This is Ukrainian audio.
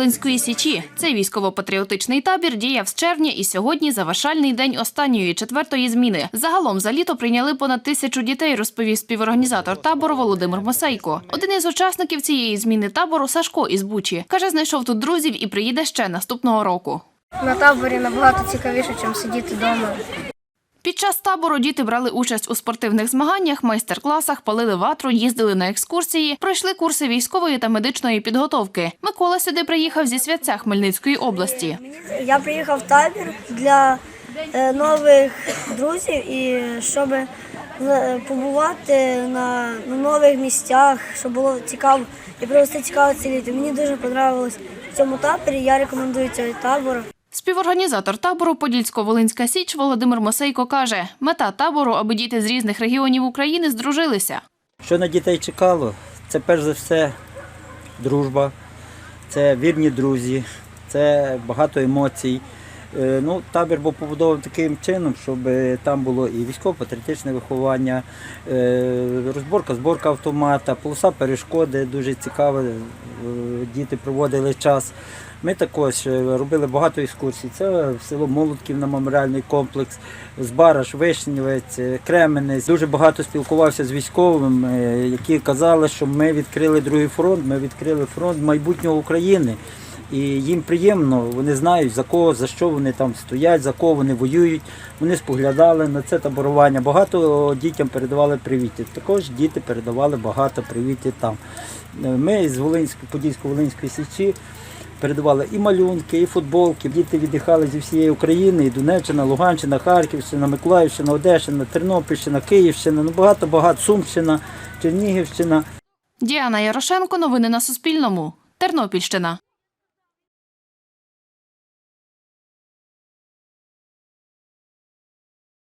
Волинської січі цей військово-патріотичний табір діяв з червня і сьогодні завершальний день останньої четвертої зміни. Загалом за літо прийняли понад тисячу дітей, розповів співорганізатор табору Володимир Мосейко. Один із учасників цієї зміни табору Сашко із Бучі каже, знайшов тут друзів і приїде ще наступного року. На таборі набагато цікавіше, ніж сидіти вдома. Під час табору діти брали участь у спортивних змаганнях, майстер-класах, палили ватру, їздили на екскурсії, пройшли курси військової та медичної підготовки. Микола сюди приїхав зі святця Хмельницької області. Я приїхав в табір для е, нових друзів і щоб е, побувати на, нових місцях, щоб було цікаво і провести цікаво ці літо. Мені дуже подобалось в цьому таборі. Я рекомендую цей табор. Співорганізатор табору Подільсько-Волинська Січ Володимир Мосейко каже, мета табору, аби діти з різних регіонів України здружилися. Що на дітей чекало? Це перш за все дружба, це вірні друзі, це багато емоцій. Е, Ну, табір був побудований таким чином, щоб е, там було і військово-патріотичне виховання, е, розборка, зборка автомата, полоса перешкоди, дуже цікаво. Діти проводили час. Ми також робили багато екскурсій. Це село Молодків на меморіальний комплекс, Збараш, Вишнівець, Кременець. Дуже багато спілкувався з військовими, які казали, що ми відкрили другий фронт, ми відкрили фронт майбутнього України. І їм приємно, вони знають за кого, за що вони там стоять, за кого вони воюють. Вони споглядали на це таборування. Багато дітям передавали привітів. Також діти передавали багато привітів там. Е, Ми з Волинської, Подільсько-Волинської січі передавали і малюнки, і футболки. Діти віддихали зі всієї України, і Донеччина, Луганщина, Харківщина, Миколаївщина, Одещина, Тернопільщина, Київщина, ну багато багато Сумщина, Чернігівщина. Діана Ярошенко. Новини на Суспільному. Тернопільщина.